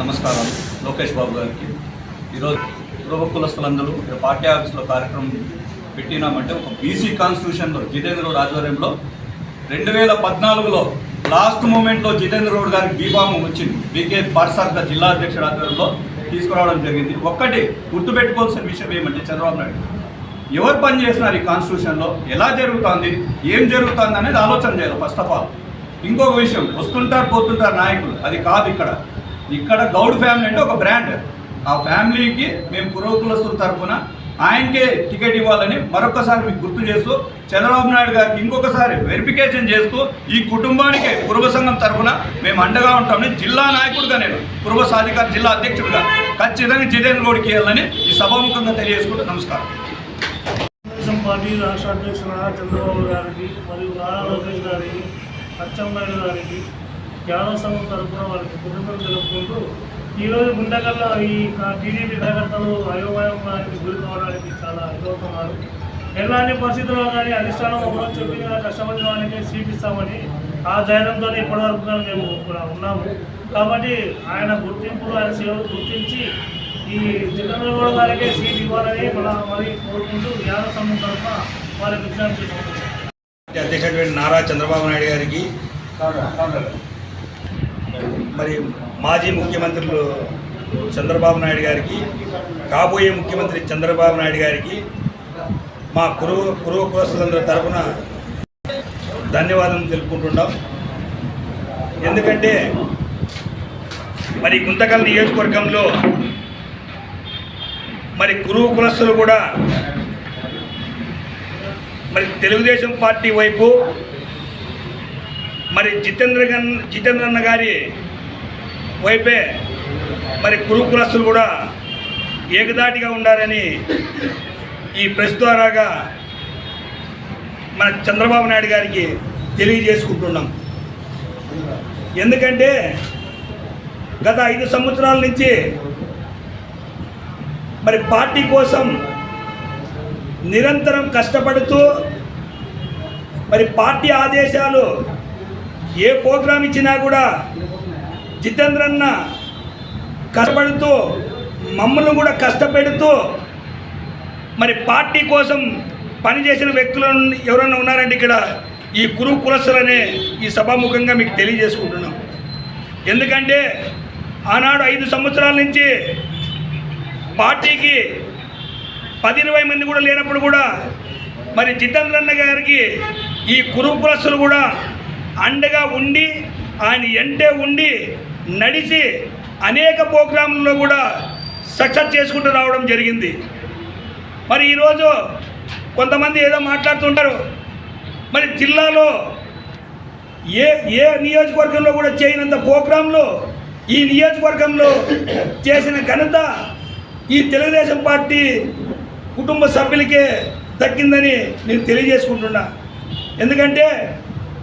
నమస్కారం లోకేష్ బాబు గారికి. ఈరోజు పూర్వ కులస్తులందరూ ఇక్కడ పార్టీ ఆఫీస్లో కార్యక్రమం పెట్టినామంటే ఒక బీసీ కాన్స్టిట్యూషన్లో జితేంద్ర గౌడ్ ఆధ్వర్యంలో రెండు వేల పద్నాలుగులో లాస్ట్ మూమెంట్లో జితేంద్ర గౌడ్ గారికి బీఫామ్ వచ్చింది. బీకే పాఠశాఖ జిల్లా అధ్యక్షుడు ఆధ్వర్యంలో తీసుకురావడం జరిగింది. ఒక్కటి గుర్తుపెట్టుకోవాల్సిన విషయం ఏమంటే చంద్రబాబు నాయుడు ఎవరు పనిచేస్తున్నారు ఈ కాన్స్టిట్యూషన్లో? ఎలా జరుగుతుంది? ఏం జరుగుతుంది అనేది ఆలోచన చేయాలి ఫస్ట్ ఆఫ్ ఆల్. ఇంకొక విషయం వస్తుంటారు పోతుంటారు నాయకులు అది కాదు ఇక్కడ. ఇక్కడ గౌడ్ ఫ్యామిలీ అంటే ఒక బ్రాండ్. ఆ ఫ్యామిలీకి మేము పురోకులస్తుల తరఫున ఆయనకే టికెట్ ఇవ్వాలని మరొకసారి మీకు గుర్తు చేస్తూ చంద్రబాబు నాయుడు గారికి ఇంకొకసారి వెరిఫికేషన్ చేస్తూ ఈ కుటుంబానికి కురుబ సంఘం తరఫున మేము అండగా ఉంటామని జిల్లా నాయకుడిగా నేను కురుబ సాధికార జిల్లా అధ్యక్షుడిగా ఖచ్చితంగా జితేంద్ర గౌడ్కి వెళ్ళాలని ఈ సభాముఖంగా తెలియజేసుకుంటూ నమస్కారం. తెలుగుదేశం పార్టీ రాష్ట్ర అధ్యక్షుడు నారా చంద్రబాబు గారికి మరియు నారా లోకేష్ గారికి అచ్చెన్నాయుడు గారికి యాదవ సంఘం తరఫున వారికి కృతజ్ఞతలు తెలుపుకుంటూ ఈరోజు గుండెకల్లా ఈ టీడీపీ కార్యకర్తలు అయోమయానికి గురి కావడానికి చాలా ఇదవుతున్నారు ఎలాంటి పరిస్థితుల్లో కానీ అధిష్టానం ఒకరోజు చెప్పిన కష్టపడిన వానికి సీపిస్తామని ఆ ధైర్యంతో ఇప్పటివరకు కానీ మేము ఇక్కడ ఉన్నాము. కాబట్టి ఆయన గుర్తింపులు ఆయన సేవలు గుర్తించి ఈ జిల్లాలో గారికి సీట్ ఇవ్వాలని మన మరి కోరుకుంటూ యాదవ సంఘం తరఫున వారికి విజ్ఞప్తి చేసుకుంటున్నాం. పార్టీ అధ్యక్షుడు నారా చంద్రబాబు నాయుడు గారికి మరి మాజీ ముఖ్యమంత్రులు చంద్రబాబు నాయుడు గారికి కాబోయే ముఖ్యమంత్రి చంద్రబాబు నాయుడు గారికి మా కురు కురువు కులస్తులందరి తరఫున ధన్యవాదం తెలుపుకుంటున్నాం. ఎందుకంటే మరి గుంతకల్ నియోజకవర్గంలో మరి కురువు కులస్తులు కూడా మరి తెలుగుదేశం పార్టీ వైపు మరి జితేంద్ర జితేంద్ర అన్న గారి వైపే మరి కురుకులస్తులు కూడా ఏకదాటిగా ఉండాలని ఈ ప్రెస్ ద్వారాగా మన చంద్రబాబు నాయుడు గారికి తెలియజేసుకుంటున్నాం. ఎందుకంటే గత ఐదు సంవత్సరాల నుంచి మరి పార్టీ కోసం నిరంతరం కష్టపడుతూ మరి పార్టీ ఆదేశాలు ఏ ప్రోగ్రాం ఇచ్చినా కూడా జితేంద్రన్న కష్టపడుతూ మమ్మల్ని కూడా కష్టపెడుతూ మరి పార్టీ కోసం పనిచేసిన వ్యక్తులు ఎవరైనా ఉన్నారంటే ఇక్కడ? ఈ కురు కులస్తులనే ఈ సభాముఖంగా మీకు తెలియజేసుకుంటున్నాం. ఎందుకంటే ఆనాడు ఐదు సంవత్సరాల నుంచి పార్టీకి పది ఇరవై మంది కూడా లేనప్పుడు కూడా మరి జితేంద్రన్న గారికి ఈ కురు కులస్తులు కూడా అండగా ఉండి ఆయన ఎంటే ఉండి నడిచి అనేక ప్రోగ్రాంలలో కూడా సక్సెస్ చేసుకుంటూ రావడం జరిగింది. మరి ఈరోజు కొంతమంది ఏదో మాట్లాడుతుంటారు. మరి జిల్లాలో ఏ ఏ నియోజకవర్గంలో కూడా చేయనంత ప్రోగ్రాంలు ఈ నియోజకవర్గంలో చేసిన ఘనత ఈ తెలుగుదేశం పార్టీ కుటుంబ సభ్యులకే దక్కిందని నేను తెలియజేసుకుంటున్నా. ఎందుకంటే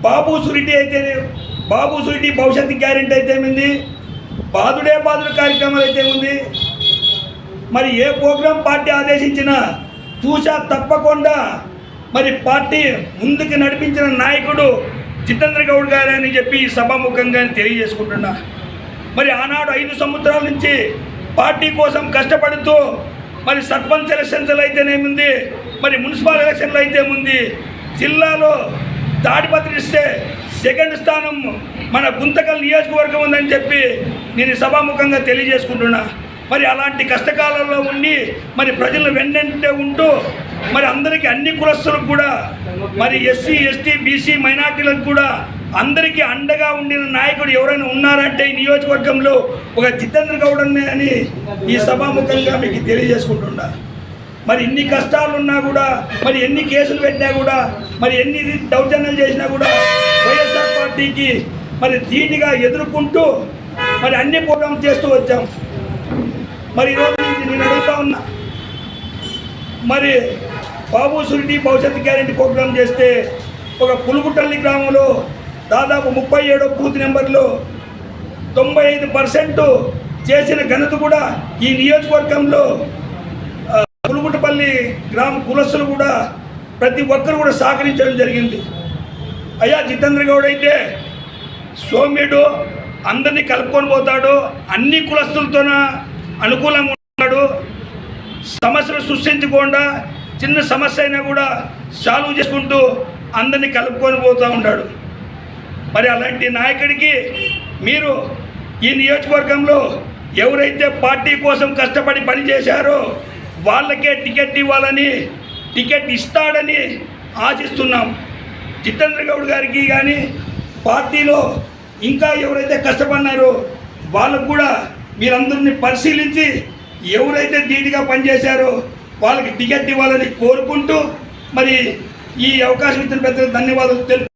బాబు సురిటి అయితే బాబు సురిటి భవిష్యత్తు గ్యారెంటీ అయితే ఉంది బాదుడే బాదుడు కార్యక్రమాలు అయితే ఉంది మరి ఏ ప్రోగ్రాం పార్టీ ఆదేశించినా చూసా తప్పకుండా మరి పార్టీ ముందుకు నడిపించిన నాయకుడు జితేంద్ర గౌడ్ గారు అని చెప్పి సభాముఖంగా తెలియజేసుకుంటున్నా. మరి ఆనాడు ఐదు సంవత్సరాల నుంచి పార్టీ కోసం కష్టపడుతూ మరి సర్పంచ్ ఎలక్షన్స్లో అయితేనేముంది? మరి మున్సిపల్ ఎలక్షన్లో అయితే ఉంది జిల్లాలో తాడిపత్రి ఇస్తే సెకండ్ స్థానం మన గుంతకల్ నియోజకవర్గం ఉందని చెప్పి నేను సభాముఖంగా తెలియజేసుకుంటున్నా. మరి అలాంటి కష్టకాలంలో ఉండి మరి ప్రజలు వెన్నంటే ఉంటూ మరి అందరికీ అన్ని కులస్తులకు కూడా మరి ఎస్సీ ఎస్టీ బీసీ మైనార్టీలకు కూడా అందరికీ అండగా ఉండిన నాయకుడు ఎవరైనా ఉన్నారంటే ఈ నియోజకవర్గంలో ఒక జితేంద్ర గౌడ్ అని ఈ సభాముఖంగా మీకు తెలియజేసుకుంటున్నారు మరి ఎన్ని కష్టాలు ఉన్నా కూడా మరి ఎన్ని కేసులు పెట్టినా కూడా మరి ఎన్ని దౌర్జన్యాలు చేసినా కూడా వైఎస్ఆర్ పార్టీకి మరి ధీటుగా ఎదుర్కొంటూ మరి అన్ని ప్రోగ్రామ్ చేస్తూ వచ్చాం. మరి ఈరోజు నేను అడుగుతా ఉన్నా మరి బాబు సురిటి భవిష్యత్ గ్యారెంటీ ప్రోగ్రాం చేస్తే ఒక పులుగుటల్లి గ్రామంలో దాదాపు ముప్పై ఏడో బూత్ నెంబర్లో తొంభై ఐదు పర్సెంట్ చేసిన ఘనత కూడా ఈ నియోజకవర్గంలో ఆ, గ్రామ కులస్తులు కూడా ప్రతి ఒక్కరు కూడా సహకరించడం జరిగింది. అయ్యా జితేంద్ర గౌడ్ అయితే సోమ్యుడు అందరినీ కలుపుకొని పోతాడు అన్ని కులస్తులతోన అనుకూలంగా ఉన్నాడు. సమస్యలు సృష్టించకుండా చిన్న సమస్య అయినా కూడా సాల్వ్ చేసుకుంటూ అందరినీ కలుపుకొని పోతూ ఉంటాడు మరి అలాంటి నాయకుడికి మీరు ఈ నియోజకవర్గంలో ఎవరైతే పార్టీ కోసం కష్టపడి పనిచేశారో వాళ్ళకే టికెట్ ఇవ్వాలని టికెట్ ఇస్తాడని ఆశిస్తున్నాం. జితేంద్ర గౌడ్ గారికి కానీ పార్టీలో ఇంకా ఎవరైతే కష్టపడినారో వాళ్ళకు కూడా మీరందరిని పరిశీలించి ఎవరైతే ధీటుగా పనిచేశారో వాళ్ళకి టికెట్ ఇవ్వాలని కోరుకుంటూ మరి ఈ అవకాశం ఇచ్చిన పెద్దలకు ధన్యవాదాలు తెలుపు